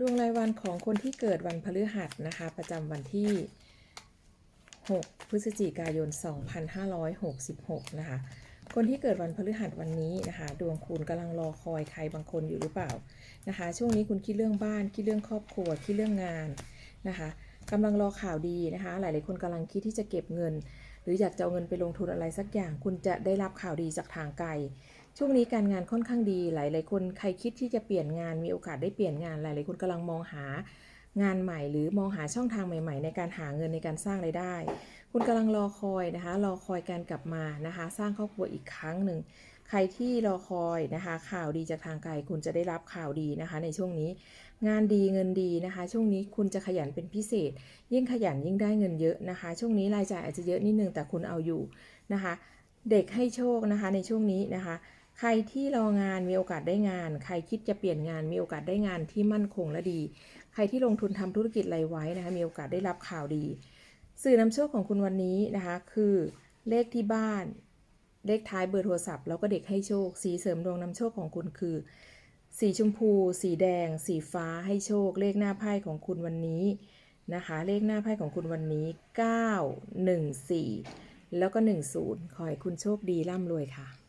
ดวงรายวันของคนที่เกิดวันพฤหัสนะคะ ประจำวันที่ 6 พฤศจิกายน 2566 นะคะ คนที่เกิดวันพฤหัสวันนี้นะคะ ดวงคุณกำลังรอคอยใครบางคนอยู่หรือเปล่านะคะ ช่วงนี้คุณคิดเรื่องบ้าน คิดเรื่องครอบครัว คิดเรื่องงานนะคะกำลังรอข่าวดีนะคะ หลายๆคนกำลังคิดที่จะเก็บเงิน หรืออยากจะเอาเงินไปลงทุนอะไรสักอย่าง คุณจะได้รับข่าวดีจากทางไกล ช่วงนี้การงานค่อนข้างดี หลาย ๆ คนใครคิดที่จะเปลี่ยนงานมีโอกาสได้เปลี่ยนงาน หลาย ๆ คนกำลังมองหางานใหม่ หรือมองหาช่องทางใหม่ ๆ ในการหาเงินในการสร้างไรายได้ คุณกำลังรอคอยนะคะรอคอยการกลับมานะคะสร้างครอบครัวอีกครั้งหนึ่งใครที่รอคอยนะคะข่าวดีจากทางไกลคุณจะได้รับข่าวดีนะคะ ในช่วงนี้งานดีเงินดีนะคะ ช่วงนี้คุณจะขยันเป็นพิเศษ ยิ่งขยันยิ่งได้เงินเยอะนะคะ ช่วงนี้รายจ่ายอาจจะเยอะนิดนึงแต่คุณเอาอยู่นะคะ เด็กให้โชคนะคะในช่วงนี้นะคะ ใครที่รองานมีโอกาสได้งาน ใครคิดจะเปลี่ยนงานมีโอกาสได้งานที่มั่นคงและดี ใครที่ลงทุนทำธุรกิจอะไรไว้นะคะมีโอกาสได้รับข่าวดี สื่อนำโชคของคุณวันนี้นะคะคือเลขที่บ้าน เลขท้ายเบอร์โทรศัพท์แล้วก็เด็กให้โชค สีเสริมดวงนำโชคของคุณคือ สีชมพู สีแดง สีฟ้าให้โชค เลขหน้าไพ่ของคุณวันนี้นะคะ เลขหน้าไพ่ของคุณวันนี้ 9 1 4 แล้วก็ 10 ขอให้คุณโชคดีร่ำรวยค่ะ